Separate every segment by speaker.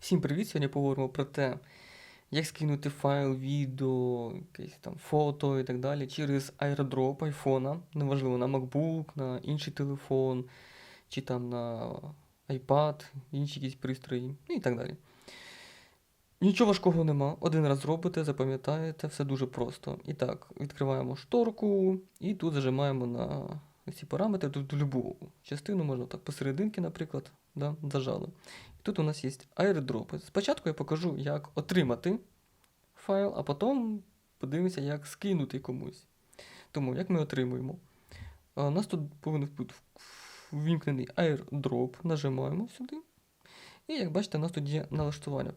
Speaker 1: Всім привіт! Сьогодні поговоримо про те, як скинути файл, відео, якесь там фото і так далі через airdrop айфона, неважливо на MacBook, на інший телефон, чи там на iPad, інші якісь пристрої, ну і так далі. Нічого важкого нема. Один раз зробите, запам'ятаєте, все дуже просто. І так, відкриваємо шторку і тут зажимаємо на ці параметри, тут любу частину, можна так посерединки, наприклад, да, зажали. І тут у нас є airdropи. Спочатку я покажу, як отримати файл, а потім подивимося, як скинути комусь. Тому як ми отримуємо? У нас тут повинен бути ввімкнений airdrop, нажимаємо сюди. І як бачите, у нас тут є налаштування.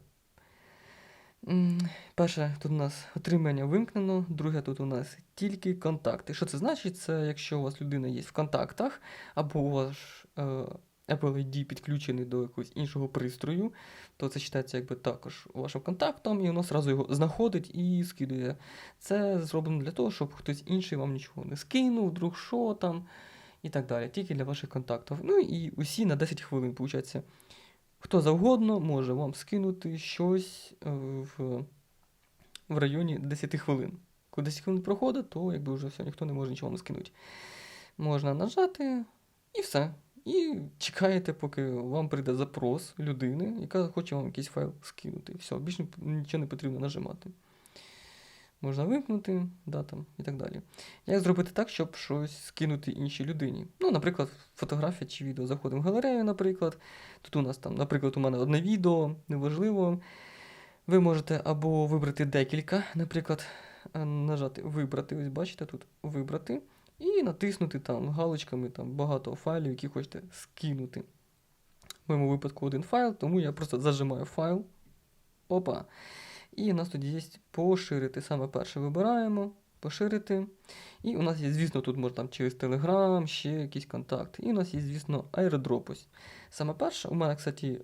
Speaker 1: Перше, тут у нас отримання вимкнено, друге, тут у нас тільки контакти. Що це значить? Це якщо у вас людина є в контактах, або у вас е, Apple ID підключений до якогось іншого пристрою, то це вважається якби також вашим контактом, і воно одразу його знаходить і скидує. Це зроблено для того, щоб хтось інший вам нічого не скинув, вдруг що там, і так далі. Тільки для ваших контактів. Ну і усі на 10 хвилин, виходить. Хто завгодно може вам скинути щось е, в, в районі 10 хвилин. Коли 10 хвилин проходить, то якби вже все, ніхто не може нічого вам скинути. Можна нажати і все. І чекаєте, поки вам прийде запрос людини, яка хоче вам якийсь файл скинути. Все, більше нічого не потрібно нажимати. Можна вимкнути, да, там, і так далі. Як зробити так, щоб щось скинути іншій людині? Ну, наприклад, фотографія чи відео. Заходимо в галерею, наприклад. Тут у нас там, наприклад, у мене одне відео, неважливо. Ви можете або вибрати декілька, наприклад, е, нажати Вибрати. Ось бачите, тут вибрати. І натиснути там галочками там, багато файлів, які хочете скинути. В моєму випадку один файл, тому я просто зажимаю файл. Опа. І у нас тут є поширити. Саме перше вибираємо, поширити. І у нас є, звісно, тут можна там через Telegram, ще якісь контакти. І у нас є, звісно, airdrop. ось. Саме перше, у мене, кстати,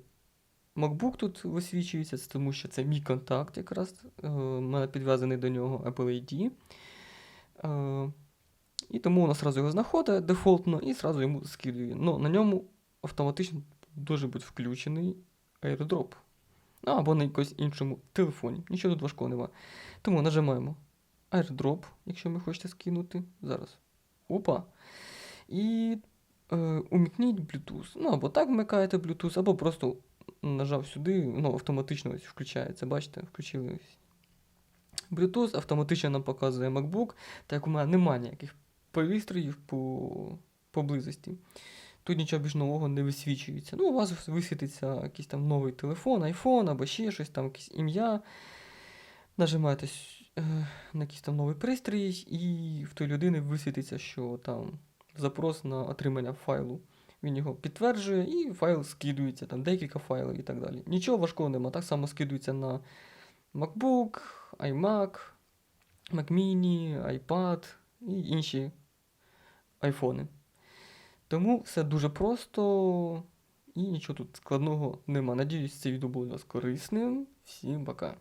Speaker 1: MacBook тут висвічується, тому що це мій контакт якраз. Е, У мене підв'язаний до нього Apple ID. Е, І тому воно одразу його знаходить дефолтно і одразу йому скидує. Ну, на ньому автоматично дуже бути включений airdrop. Ну, або на якомусь іншому телефоні. Нічого тут важкого нема. Тому нажимаємо airdrop, якщо ви хочете скинути. Зараз. Опа. І е, умікніть Bluetooth. Ну, або так вмикаєте Bluetooth, або просто нажав сюди, ну, автоматично ось включається. Бачите, включили. Bluetooth автоматично нам показує MacBook, так як у мене немає ніяких пристроїв по, поблизості. Тут нічого більш нового не висвічується. Ну, у вас висвітиться якийсь там новий телефон, iPhone або ще щось, там якесь ім'я. Нажимаєте е, на якийсь там новий пристрій, і в той людини висвітиться, що там запрос на отримання файлу. Він його підтверджує, і файл скидується, там декілька файлів і так далі. Нічого важкого нема. Так само скидується на MacBook, iMac, Mac Mini, iPad і інші айфони. Тому все дуже просто і нічого тут складного нема. Надіюсь, це відео було для вас корисним. Всім пока.